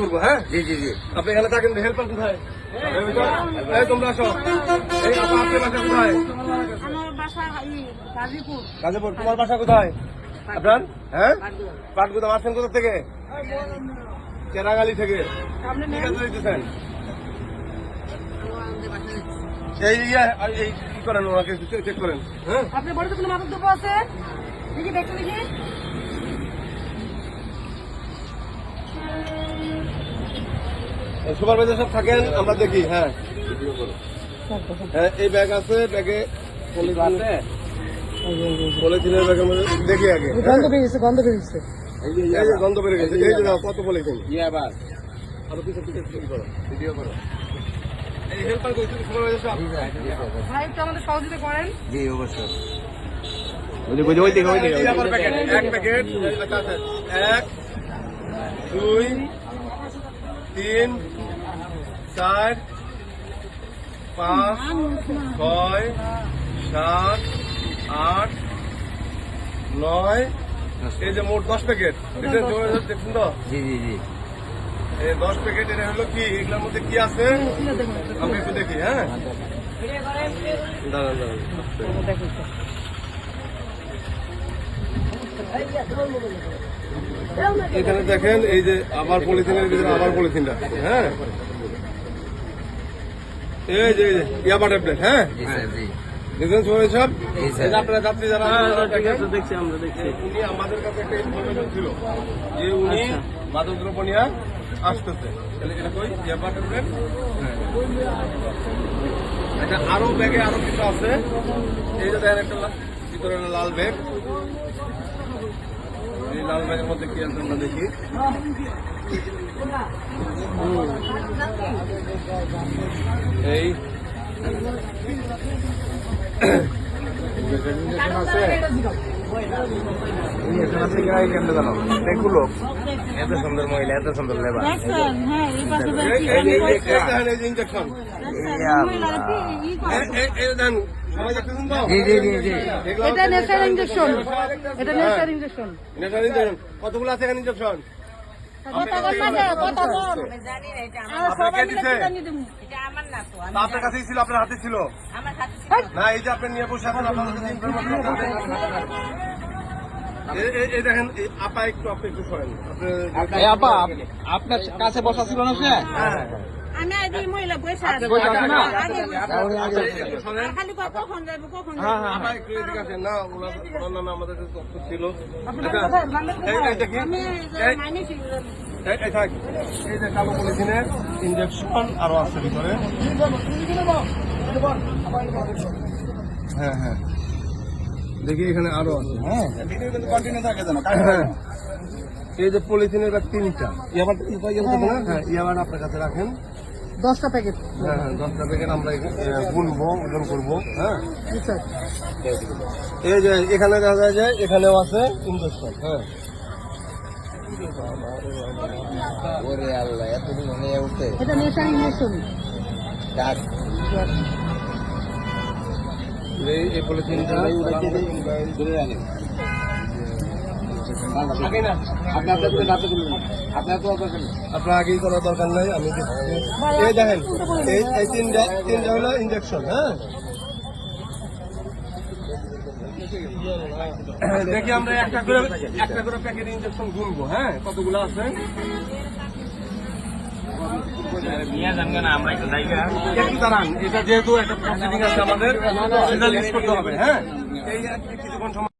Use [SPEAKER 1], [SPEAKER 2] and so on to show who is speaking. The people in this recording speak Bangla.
[SPEAKER 1] করবো হ্যাঁ জি জি জি আপনি এখানে থাকেন হেল্পার কোথায় তোমরা আসো এই কোথায় তোমার বাসা কোথায় আপনার হ্যাঁ পাটগুদাম আসছেন কোথা থেকে চেরাগালি থেকে দিতেছেন এই ইয়ে এই কি করেন ওনাকে চেক করেন
[SPEAKER 2] হ্যাঁ
[SPEAKER 1] সুপারভাইজার সব থাকেন আমরা দেখি হ্যাঁ হ্যাঁ এই ব্যাগ আছে ব্যাগে পলিথিনের ব্যাগের মধ্যে দেখি আগে
[SPEAKER 2] গন্ধ হ্যাঁ। বেরিয়েছে গন্ধ বেরিয়েছে
[SPEAKER 1] গন্ধ বেরিয়ে গেছে এই কত পলিথিন ইয়ে আরো কিছু করো ভিডিও করো এক দুই তিন চার পাঁচ ছয় সাত আট নয় এই যে মোট দশ প্যাকেট এটা দেখুন তো এই দশ প্যাকেট এটা হলো কি এগুলোর মধ্যে কি আছে আমি একটু দেখি হ্যাঁ এখানে দেখেন এই যে আবার পলিথিনের ভিতরে আবার পলিথিনটা হ্যাঁ এই যে ইয়াবা ট্যাবলেট হ্যাঁ দেখছেন সবাই সব আপনারা হ্যাঁ, হ্যাঁ, দেখছি আমরা দেখছি আমাদের কাছে একটা ছিল যে উনি মাদকদ্রব্য আচ্ছা। নিয়ে আসতেছে তাহলে এটা কই ইয়াবা ট্যাবলেট আচ্ছা আরো ব্যাগে আরো কিছু আছে এই যে দেখেন একটা ভিতরে লাল ব্যাগ এই লাল রঙের মধ্যে কি আছে আমরা দেখি এই আছে এখানে আছে কিনা এই কেন্দ্র জানো এগুলো এত সুন্দর
[SPEAKER 2] মহিলা
[SPEAKER 1] এত হ্যাঁ। কতগুলো আছে ইঞ্জেকশন আপনার কাছেই ছিল আপনার হাতে ছিল না নিয়ে বসে এখন আপনার কাছে বসা ছিল না সে হ্যাঁ।
[SPEAKER 2] আমি আজি হ্যাঁ। মহিলা বসে আচ্ছা, আছি আচ্ছা, আচ্ছা, খালি কখন যাবো কখন
[SPEAKER 1] হ্যাঁ, হ্যাঁ, পলিথিনের ইঞ্জেকশন আরো আছে ভিতরে হ্যাঁ হ্যাঁ দেখি এখানে আরো আছে হ্যাঁ এই যে পলিথিনের তিনটা ইয়াবার ইয়াবার আপনার কাছে রাখেন দশটা প্যাকেট হ্যাঁ হ্যাঁ দশটা প্যাকেট আমরা গুনবো ওজন করবো হ্যাঁ এই যে এখানে দেখা যায় যে এখানেও আছে ইনভেস্টমেন্ট হ্যাঁ ওরে আল্লাহ এতদিন নিয়ে উঠে
[SPEAKER 2] এটা নেশা ইনভেস্টন
[SPEAKER 1] এই পলিথিনটা উড়াইতে আপনার আগেই দরকার আমি ইঞ্জেকশন হ্যাঁ দেখি আমরা একটা করে একটা করে প্যাকেট ইঞ্জেকশন ঘুরবো হ্যাঁ কতগুলো আছে একটু দাঁড়ান এটা যেহেতু একটা প্রসিডিং আছে আমাদের লিস্ট করতে হবে হ্যাঁ কিছুক্ষণ